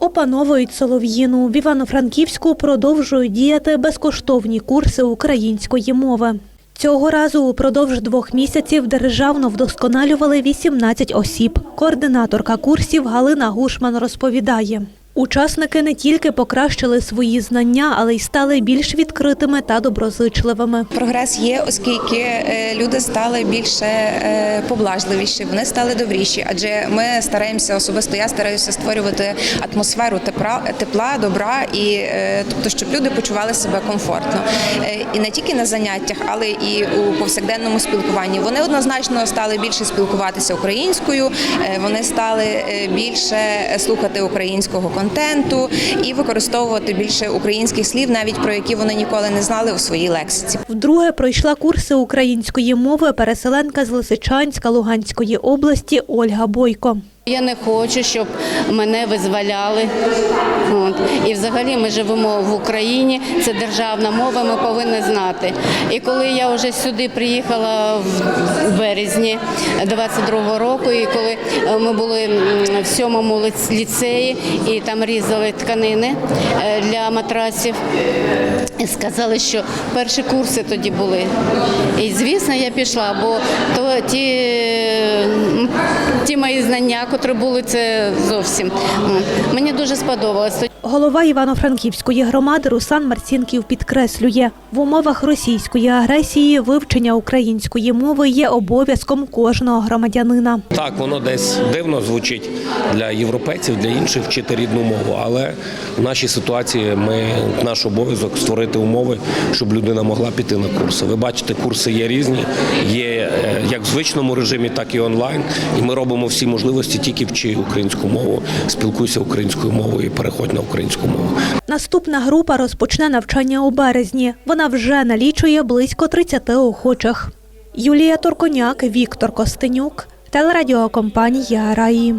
Опановують солов'їну. В Івано-Франківську продовжують діяти безкоштовні курси української мови. Цього разу упродовж двох місяців державно вдосконалювали 18 осіб. Координаторка курсів Галина Гушман розповідає. Учасники не тільки покращили свої знання, але й стали більш відкритими та доброзичливими. Прогрес є, оскільки е, люди стали більше е, поблажливіші, вони стали добріші. Адже ми стараємося особисто. Я стараюся створювати атмосферу тепла, тепла, добра і е, тобто, щоб люди почували себе комфортно. І не тільки на заняттях, але і у повсякденному спілкуванні. Вони однозначно стали більше спілкуватися українською, вони стали більше слухати українського контенту і використовувати більше українських слів, навіть про які вони ніколи не знали у своїй лексиці. Вдруге пройшла курси української мови переселенка з Лисичанська Луганської області Ольга Бойко. Я не хочу, щоб мене визволяли. От. І взагалі ми живемо в Україні, це державна мова, ми повинні знати. І коли я вже сюди приїхала в березні 22-го року, і коли е, ми були в сьомому ліцеї і там різали тканини е, для матрасів, і сказали, що перші курси тоді були. І звісно, я пішла, бо то ті, ті мої знання, котрі були, це зовсім. Мені дуже сподобалось. Голова Івано-Франківської громади Руслан Марцінків підкреслює, в умовах російської агресії вивчення української мови є обов'язком кожного громадянина. Так, воно десь дивно звучить для європейців, для інших вчити рідну мову. Але в нашій ситуації ми наш обов'язок створити умови, щоб людина могла піти на курси. Ви бачите, курси є різні, є е, як в звичному режимі, так і онлайн. І ми робимо всі можливості тільки вчи українську мову, спілкуйся українською мовою і переходь на українську мову. Наступна група розпочне навчання у березні. Вона вже налічує близько 30 охочих. Юлія Турконяк, Віктор Костенюк, телерадіокомпанія Раї.